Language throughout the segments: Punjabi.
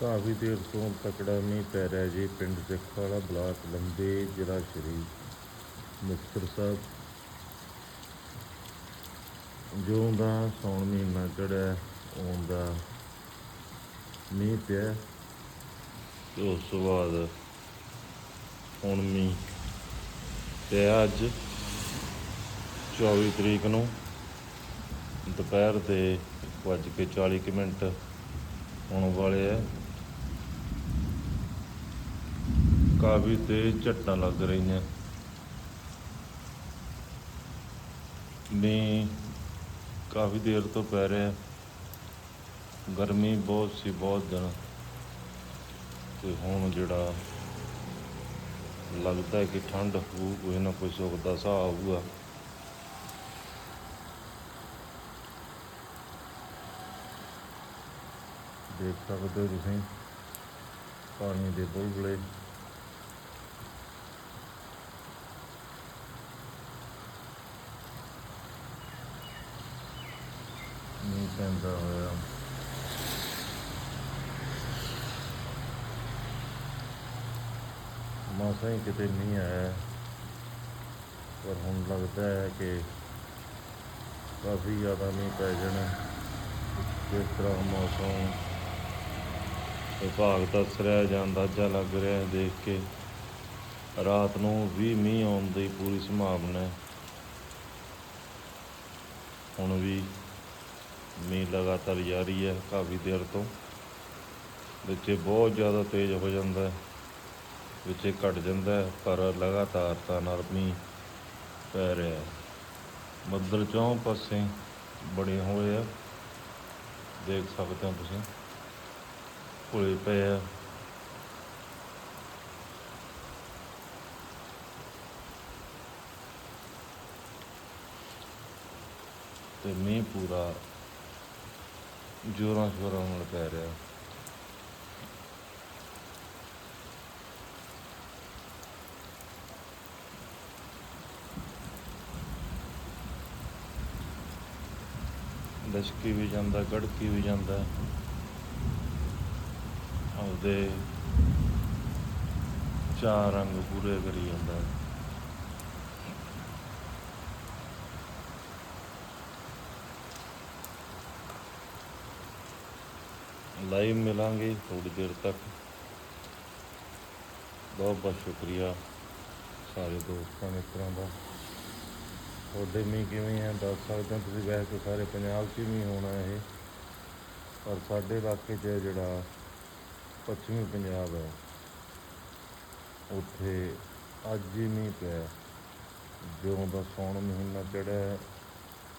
ਕਾਫੀ ਦੇਰ ਤੋਂ ਤਕੜਾ ਮੀਂਹ ਪੈ ਰਿਹਾ ਜੀ। ਪਿੰਡ ਜੱਖਾਲਾ ਬਲਾਕ ਲੰਬੇ ਜ਼ਿਲ੍ਹਾ ਸ਼੍ਰੀ ਮੁਕਤਸਰ ਸਾਹਿਬ। ਜਿਉਂ ਦਾ ਸੌਣ ਮਹੀਨਾ ਚੜਿਆ ਉਂ ਦਾ ਮੀਂਹ ਪਿਆ ਤੇ ਉਸ ਤੋਂ ਬਾਅਦ ਹੁਣ ਮੀਂਹ ਪਿਆ ਅੱਜ 24 ਤਰੀਕ ਨੂੰ। ਦੁਪਹਿਰ ਦੇ ਵੱਜ ਕੇ 40 ਕੁ ਮਿੰਟ ਹੋਣ ਵਾਲੇ ਆ ਕਾਫੀ ਤੇਜ਼ ਝਟਾਂ ਲੱਗ ਰਹੀਆਂ। ਮੀਂਹ ਕਾਫੀ ਦੇਰ ਤੋਂ ਪੈ ਰਿਹਾ। ਗਰਮੀ ਬਹੁਤ ਸੀ ਬਹੁਤ ਦਿਨ ਤੇ ਹੁਣ ਜਿਹੜਾ ਲੱਗਦਾ ਹੈ ਕਿ ਠੰਡ ਹੋਊ, ਕੋਈ ਨਾ ਕੋਈ ਸੁੱਖ ਦਾ ਸਾਹ ਆਊਗਾ ਦੇਖ ਸਕਦੇ ਹੋ ਤੁਸੀਂ, ਪਾਣੀ ਦੇ ਬੁਲਬੁਲੇ। ਮੀਂਹ ਪੈਂਦਾ ਹੋਇਆ ਮਸਾਂ ਹੀ ਕਿਤੇ ਨਹੀਂ ਆਇਆ ਪਰ ਹੁਣ ਲੱਗਦਾ ਹੈ ਕਿ ਕਾਫੀ ਜ਼ਿਆਦਾ ਮੀਂਹ ਪੈ ਜਾਣਾ ਜਿਸ ਤਰ੍ਹਾਂ ਮੌਸਮ ਵਿਭਾਗ ਦੱਸ ਰਿਹਾ ਜਾਂ ਅੰਦਾਜ਼ਾ ਲੱਗ ਰਿਹਾ ਦੇਖ ਕੇ ਰਾਤ ਨੂੰ ਵੀ ਮੀਂਹ ਆਉਣ ਦੀ ਪੂਰੀ ਸੰਭਾਵਨਾ ਹੈ ਹੁਣ ਵੀ ਮੀਂਹ ਲਗਾਤਾਰ ਜਾਰੀ ਹੈ ਕਾਫੀ ਦੇਰ ਤੋਂ। ਵਿੱਚੇ ਬਹੁਤ ਜ਼ਿਆਦਾ ਤੇਜ਼ ਹੋ ਜਾਂਦਾ ਹੈ। ਵਿੱਚੇ ਘਟ ਜਾਂਦਾ ਹੈ, ਪਰ ਲਗਾਤਾਰ ਤਾਂ ਨਾਲ ਮੀਂਹ ਪੈ ਰਿਹਾ ਹੈ। ਬੱਦਲ ਚੌਂ ਪਾਸੇ ਬਣੇ ਹੋਏ ਆ। ਦੇਖ ਸਕਦੇ ਹੋ ਤੁਸੀਂ। ਭੁਲੇ ਪਏ ਆ। ਤੇ ਮੀਂਹ ਪੂਰਾ ਜੋਰਾਂ ਸ਼ੋਰਾਂ ਨਾਲ ਪੈ ਰਿਹਾ। ਲਸ਼ਕੀ ਵੀ ਜਾਂਦਾ, ਗੜਕੀ ਵੀ ਜਾਂਦਾ। ਆਪਦੇ ਚਾਰ ਰੰਗ ਪੂਰੇ ਕਰੀ ਜਾਂਦਾ। ਲਾਈਵ ਮਿਲਾਂਗੇ ਥੋੜੀ ਦੇਰ ਤੱਕ। ਬਹੁਤ ਬਹੁਤ ਸ਼ੁਕਰੀਆ ਸਾਰੇ ਦੋਸਤਾਂ ਮਿੱਤਰਾਂ ਦਾ। ਤੁਹਾਡੇ ਮੀਂਹ ਕਿਵੇਂ ਆ? ਦੱਸ ਸਕਦੇ ਹੋ ਤੁਸੀਂ? ਵੈਸੇ ਸਾਰੇ ਪੰਜਾਬ 'ਚ ਹੀ ਮੀਂਹ ਹੋਣਾ ਇਹ, ਪਰ ਸਾਡੇ ਇਲਾਕੇ 'ਚ ਜਿਹੜਾ ਪੱਛਮੀ ਪੰਜਾਬ ਹੈ, ਉੱਥੇ ਅੱਜ ਹੀ ਮੀਂਹ ਪਿਆ। ਜਿਉਂ ਦਾ ਸੌਣ ਮਹੀਨਾ ਚੜਿਆ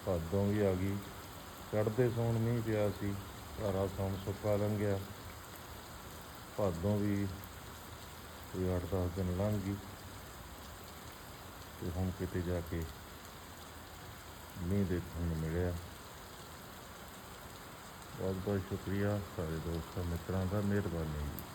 ਭਾਦੋਂ ਵੀ ਆ ਗਈ। ਚੜ੍ਹਦੇ ਸੌਣ ਮੀਂਹ ਪਿਆ ਸੀ। ਸਾਰਾ ਸੌਣ ਸੁੱਕਾ ਲੰਘ ਗਿਆ। ਭਾਦੋਂ ਵੀ ਕੋਈ 8-10 ਦਿਨ ਲੰਘ ਗਈ ਤੇ ਹੁਣ ਕਿਤੇ ਜਾ ਕੇ ਮੀਂਹ ਦੇਖਣ ਨੂੰ ਮਿਲਿਆ। ਬਹੁਤ ਬਹੁਤ ਸ਼ੁਕਰੀਆ। ਸਾਰੇ ਦੋਸਤਾਂ, ਮਿੱਤਰਾਂ ਦਾ ਮਿਹਰਬਾਨੀ। ਜੀ